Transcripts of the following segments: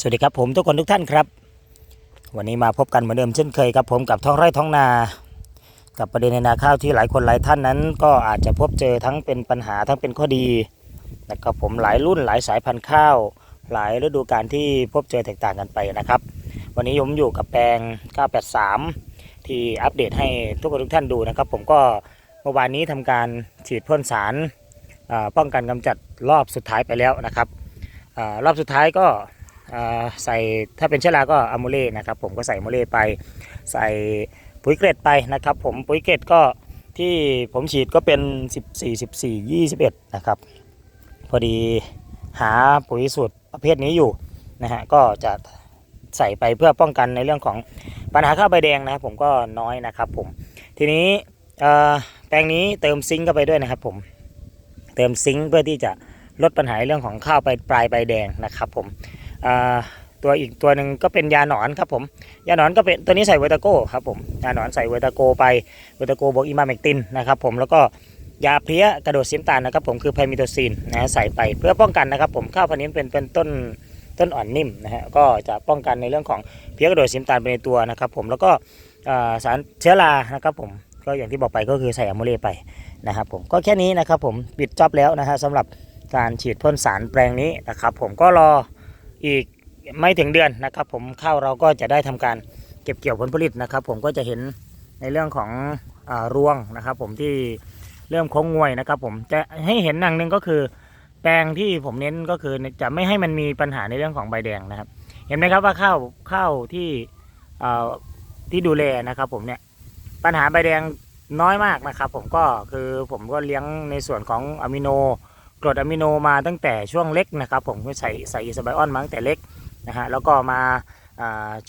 สวัสดีครับผมทุกคนทุกท่านครับ วันนี้มาพบกันเหมือนเดิมเช่นเคยครับผมกับท้องไร่ท้องนา กับประเด็นในนาข้าวที่หลายคนหลายท่านนั้น ก็อาจจะพบเจอทั้งเป็นปัญหาทั้งเป็นข้อดีนะครับผมหลายรุ่นหลายสายพันธุ์ข้าว หลายฤดูกาลที่พบเจอแตกต่างกันไปนะครับ วันนี้ผมอยู่กับแปลง 983 ที่อัปเดตให้ทุกคนทุกท่านดูนะครับ ผมก็เมื่อวานนี้ทำการฉีดพ่นสารป้องกันกำจัดรอบสุดท้ายไปแล้วนะครับอรอบสุดท้ายก็ ใส่ถ้าเป็นเชื้อราก็อะโมเล่นะครับผมก็ใส่อะโมเล่ไปใส่ปุ๋ยเกรดไปนะครับ ผมปุ๋ยเกรดก็ที่ผมฉีดก็เป็น 14 14 21 นะครับ พอดีหาปุ๋ยสูตรประเภทนี้อยู่นะฮะก็จะใส่ไปเพื่อป้องกันในเรื่องของปัญหาข้าวใบแดงนะครับผมก็น้อยนะครับผมทีนี้แปลงนี้เติมซิงค์เข้าไปด้วยนะครับผมเติมซิงค์เพื่อที่จะลดปัญหาเรื่องของข้าวไปปลายใบแดงนะครับผม ตัวอีกตัวหนึ่งก็เป็นยาหนอนครับผมยาหนอนก็เป็นตัวนี้ใส่เวตาโก้ครับผมยาหนอนใส่เวตาโก้ไปเวตาโก้บวกอิมาเมกตินนะครับผมแล้วก็ยาเพลี้ยกระโดดซิมตาลนะครับผมคือไพมิโตซินนะใส่ไปเพื่อป้องกันนะครับผมข้าวพันธุ์นี้เป็นเป็นต้นต้นอ่อนนิ่มนะฮะก็จะป้องกันในเรื่องของเพี้ยกระโดดซิมตาลไปในตัวนะครับผมแล้วก็สารเชื้อรานะครับผมก็อย่างที่บอกไปก็คือใส่อะโมเลไปนะครับผมก็แค่นี้นะครับผมปิดจอบแล้วนะฮะสำหรับการฉีดพ่นสารแปลงนี้นะครับผมก็รอ อีกไม่ถึงเดือนนะครับ ผมข้าวเราก็จะได้ทำการเก็บเกี่ยวผลผลิตนะครับ ผมก็จะเห็นในเรื่องของอรวงนะครับ ผมที่เริ่มโค้งงวยนะครับ ผมจะให้เห็นอย่งหนึ่งก็คือ แปลงที่ผมเน้นก็คือจะไม่ให้มันมีปัญหาในเรื่องของใบแดงนะครับ เห็นไหมครับว่าข้าวข้าวที่ที่ดูแลนะครับ ผมเนี่ยปัญหาใบแดงน้อยมากนะครับ ผมก็คือผมก็เลี้ยงในส่วนของอะมิโน กรดอะมิโนมาตั้งแต่ช่วงเล็กนะครับ ผมก็ใส่ใส่อิสไบออนมาตั้งแต่เล็กนะฮะแล้วก็มา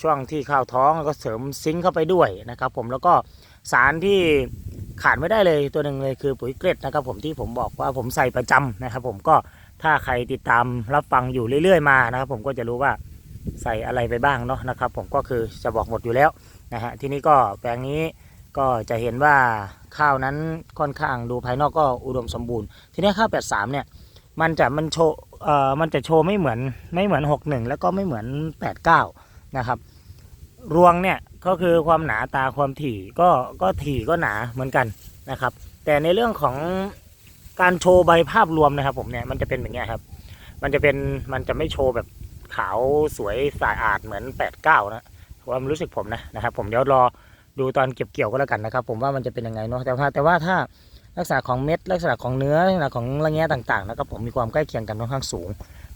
ช่วงที่ข้าวท้องก็เสริมซิงค์เข้าไปด้วยนะครับ ผมแล้วก็สารที่ขาดไม่ได้เลยตัวหนึ่งเลยคือปุ๋ยเกล็ดนะครับ ผมที่ผมบอกว่าผมใส่ประจำนะครับ ผมก็ถ้าใครติดตามรับฟังอยู่เรื่อยๆมานะครับ ผมก็จะรู้ว่าใส่อะไรไปบ้างเนาะนะครับ ผมก็คือจะบอกหมดอยู่แล้วนะฮะทีนี้ก็แปลงนี้ก็จะเห็นว่า ข้าวนั้นค่อนข้างดูภายนอกก็อุดมสมบูรณ์ ทีนี้ข้าว83เนี่ยมันจะมันโชว์เอ่อมันจะโชว์ไม่เหมือนไม่เหมือน61แล้วก็ไม่เหมือน89นะครับรวงเนี่ยก็คือความหนาตาความถี่ก็ก็ถี่ก็หนาเหมือนกันนะครับ แต่ในเรื่องของการโชว์ใบภาพรวมนะครับ ผมเนี่ยมันจะเป็นอย่างเงี้ยครับ มันจะเป็นมันจะไม่โชว์แบบขาวสวยสะอาดเหมือน89นะความรู้สึกผมนะนะครับ ผมเดี๋ยวรอ ดูตอนเก็บเกี่ยวก็แล้วกันนะครับ ผมว่ามันจะเป็นยังไงเนาะแต่ว่าแต่ว่าถ้าลักษณะของเม็ด ลักษณะของเนื้อลักษณะของระแงะต่างๆนะครับผมมีความใกล้เคียงกันค่อนข้างสูง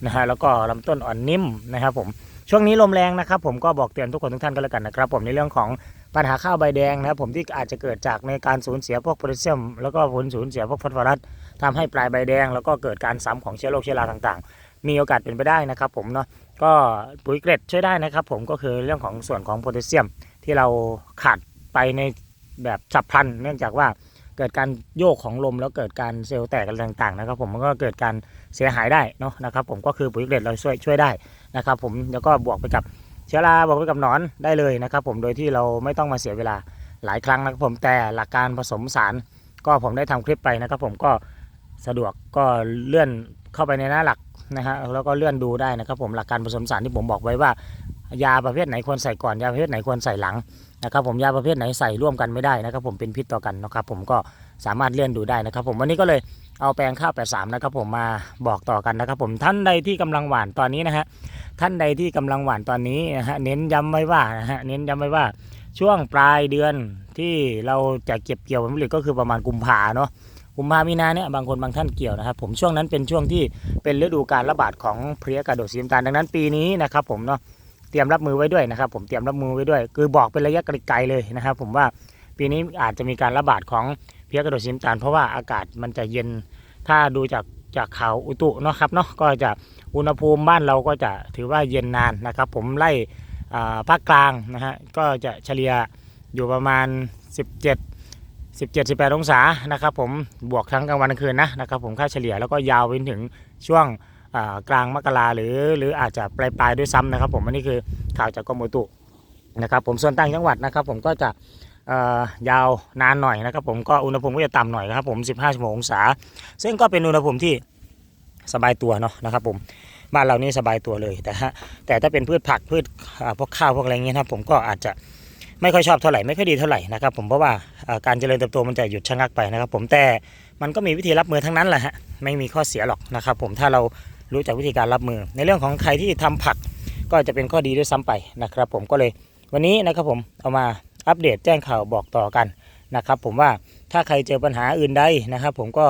นะฮะแล้วก็ลำต้นอ่อนนิ่มนะครับผมช่วงนี้ลมแรงนะครับผมก็บอกเตือนทุกคนทุกท่านก็แล้วกันนะครับ ผมในเรื่องของปัญหาข้าวใบแดงนะครับผมที่อาจจะเกิดจากในการสูญเสียพวกโพแทสเซียม แล้วก็ผลสูญเสียพวกฟอสฟอรัสทำให้ปลายใบแดง แล้วก็เกิดการซ้ำของเชื้อโรคเชื้อราต่างๆ มีโอกาสเป็นไปได้นะครับผมเนาะก็ปุ๋ยเกล็ดช่วยได้นะครับผมก็คือเรื่องของส่วนของโพแทสเซียมที่เราขาด ไปในแบบฉับพลัน เนื่องจากว่าเกิดการโยกของลมแล้วเกิดการเซลล์แตกอะไรต่างๆนะครับผมมันก็เกิดการเสียหายได้เนาะนะครับผมก็คือปุ๋ยเกล็ดเราช่วยช่วยได้นะครับผมแล้วก็บวกไปกับเชื้อราบวกไปกับหนอนได้เลยนะครับผมโดยที่เราไม่ต้องมาเสียเวลาหลายครั้งนะครับผมแต่หลักการผสมสาร ก็ผมได้ทำคลิปไปนะครับผมก็สะดวกก็เลื่อนเข้าไปในหน้าหลักนะฮะแล้วก็เลื่อนดูได้นะครับผมหลักการผสมสารที่ผมบอกไว้ว่ายาประเภทไหนควรใส่ก่อนยาประเภทไหนควรใส่หลัง นะครับผมยาประเภทไหนใส่ร่วมกันไม่ได้นะครับผมเป็นพิษต่อกันนะครับผมก็สามารถเลื่อนดูได้นะครับผมวันนี้ก็เลยเอาแปลงข้าว83นะครับผมมาบอกต่อกันนะครับผมท่านใดที่กำลังหวานตอนนี้นะฮะท่านใดที่กำลังหวานตอนนี้นะฮะเน้นย้ำไว้ว่านะฮะเน้นย้ำไว้ว่าช่วงปลายเดือนที่เราจะเก็บเกี่ยวผลผลิตก็คือประมาณกุมภาเนาะกุมภามีนาเนี่ยบางคนบางท่านเกี่ยวนะครับผมช่วงนั้นเป็นช่วงที่เป็นฤดูการระบาดของเพลี้ยกระโดดสีน้ำตาลดังนั้นปีนี้นะครับผมเนาะ ตรียมรับมือไว้ด้วยนะครับ ผมเตรียมรับมือไว้ด้วย คือบอกเป็นระยะไกลๆเลยนะครับ ผมว่าปีนี้อาจจะมีการระบาดของเพี้ยกระโดดสีน้ำตาลเพราะว่าอากาศมันจะเย็นถ้าดูจากจากข่าวอุตุเนาะครับเนาะก็จะอุณหภูมิบ้านเราก็จะถือว่าเย็นนานนะครับ ผมไล่อ่าภาคกลางนะฮะก็จะเฉลี่ยอยู่ประมาณ 17 17 18 องศานะครับผมบวกทั้งกลางวันกลางคืนนะนะครับผมค่าเฉลี่ยแล้วก็ยาวไปถึงช่วง กลางมกราหรือ หรืออาจจะปลายปลายด้วยซ้ำนะครับ ผมอันนี้คือข่าวจากกรมอุตุนะครับ ผมส่วนต่างจังหวัดนะครับ ผมก็จะยาวนานหน่อยนะครับ ผมก็อุณหภูมิก็จะต่ำหน่อยนะครับ ผม15องศา ซึ่งก็เป็นอุณหภูมิที่สบายตัวเนาะนะครับ ผมบ้านเรานี่สบายตัวเลยแต่ฮะแต่ถ้าเป็นพืชผักพืชพวกข้าวพวกอะไรเงี้ยนะครับผมก็อาจจะไม่ค่อยชอบเท่าไหร่ไม่ค่อยดีเท่าไหร่นะครับ ผมเพราะว่าการเจริญเติบโตมันจะหยุดชะงักไปนะครับ ผมแต่มันก็มีวิธีรับมือทั้งนั้นแหละฮะไม่มีข้อเสียหรอกนะครับ ผมถ้าเรา รู้จักวิธีการรับมือ ในเรื่องของใครที่ทำผักก็จะเป็นข้อดีด้วยซ้ำไปนะครับ ผมก็เลยวันนี้นะครับผมเอามาอัปเดตแจ้งข่าวบอกต่อกันนะครับ ผมว่าถ้าใครเจอปัญหาอื่นใดนะครับ ผมก็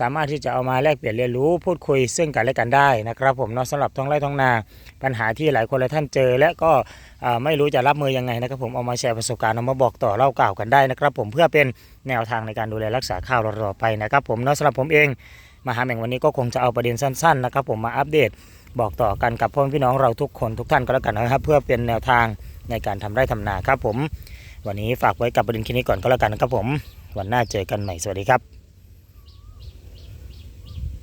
สามารถที่จะเอามาแลกเปลี่ยนเรียนรู้พูดคุยซึ่งกันและกันได้นะครับ ผมเนาะสำหรับท้องไร่ท้องนา ปัญหาที่หลายคนหลายท่านเจอ และก็ไม่รู้จะรับมือยังไงนะครับ ผมเอามาแชร์ประสบการณ์เอามาบอกต่อเล่ากล่าวกันได้นะครับ ผมเพื่อเป็นแนวทางในการดูแลรักษาข้าวเราๆไปนะครับ ผมเนาะสำหรับผมเอง มหาแหม่งวันนี้ก็คงจะเอาประเด็นสั้นๆนะครับผมมาอัปเดตบอกต่อกันกับพ่อแม่พี่น้องเราทุกคนทุกท่านก็แล้วกันนะครับ เพื่อเป็นแนวทางในการทำไร่ทำนาครับผม วันนี้ฝากไว้กับประเด็นแค่นี้ก่อนก็แล้วกันนะครับผม วันหน้าเจอกันใหม่สวัสดีครับ